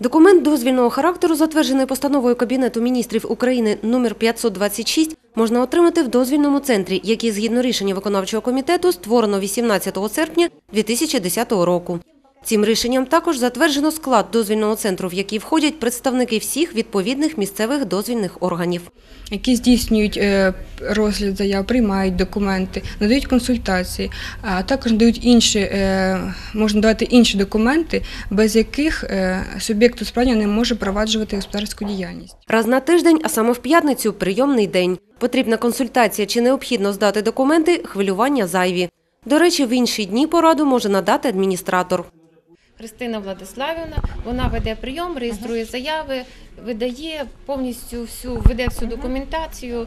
Документ дозвільного характеру, затверджений постановою Кабінету міністрів України номер 526, можна отримати в дозвільному центрі, який згідно рішення виконавчого комітету створено 18 серпня 2010 року. Цим рішенням також затверджено склад дозвільного центру, в який входять представники всіх відповідних місцевих дозвільних органів. які здійснюють е, розгляд заяв, приймають документи, надають консультації, а також надають інші, е, можна давати інші документи, без яких е, суб'єкт управління не може проваджувати господарську діяльність. Раз на тиждень, а саме в п'ятницю – прийомний день. Потрібна консультація чи необхідно здати документи – хвилювання зайві. До речі, в інші дні пораду може надати адміністратор. Христина Владиславівна, вона веде прийом, реєструє заяви, видає повністю всю, веде всю документацію.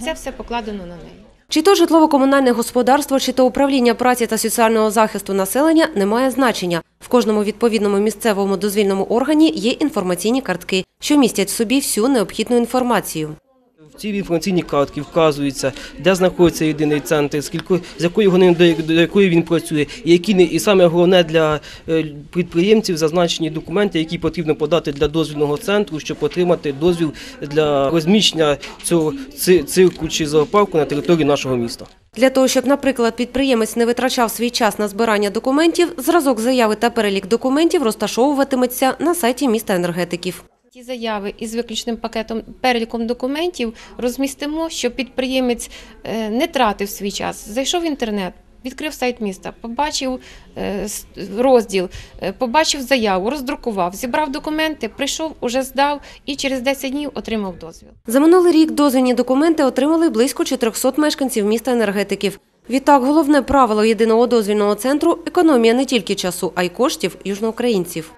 Це все покладено на неї. Чи то житлово-комунальне господарство, чи то управління праці та соціального захисту населення не має значення. В кожному відповідному місцевому дозвільному органі є інформаційні картки, що містять в собі всю необхідну інформацію. В цій інформаційній картці вказується, де знаходиться єдиний центр, з якої години до, якої він працює, і які і саме головне для е, підприємців зазначені документи, які потрібно подати для дозвільного центру, щоб отримати дозвіл для розміщення цього ци- цирку чи зоопарку на території нашого міста. Для того, щоб, наприклад, підприємець не витрачав свій час на збирання документів, зразок заяви та перелік документів розташовуватиметься на сайті міста енергетиків. Ті заяви із виключним пакетом переліком документів розмістимо, щоб підприємець е, не тратив свій час. Зайшов в інтернет, відкрив сайт міста, побачив е, розділ, е, побачив заяву, роздрукував, зібрав документи, прийшов, уже здав і через 10 днів отримав дозвіл. За минулий рік дозвільні документи отримали близько 400 мешканців міста енергетиків. Відтак, головне правило єдиного дозвільного центру – економія не тільки часу, а й коштів южноукраїнців.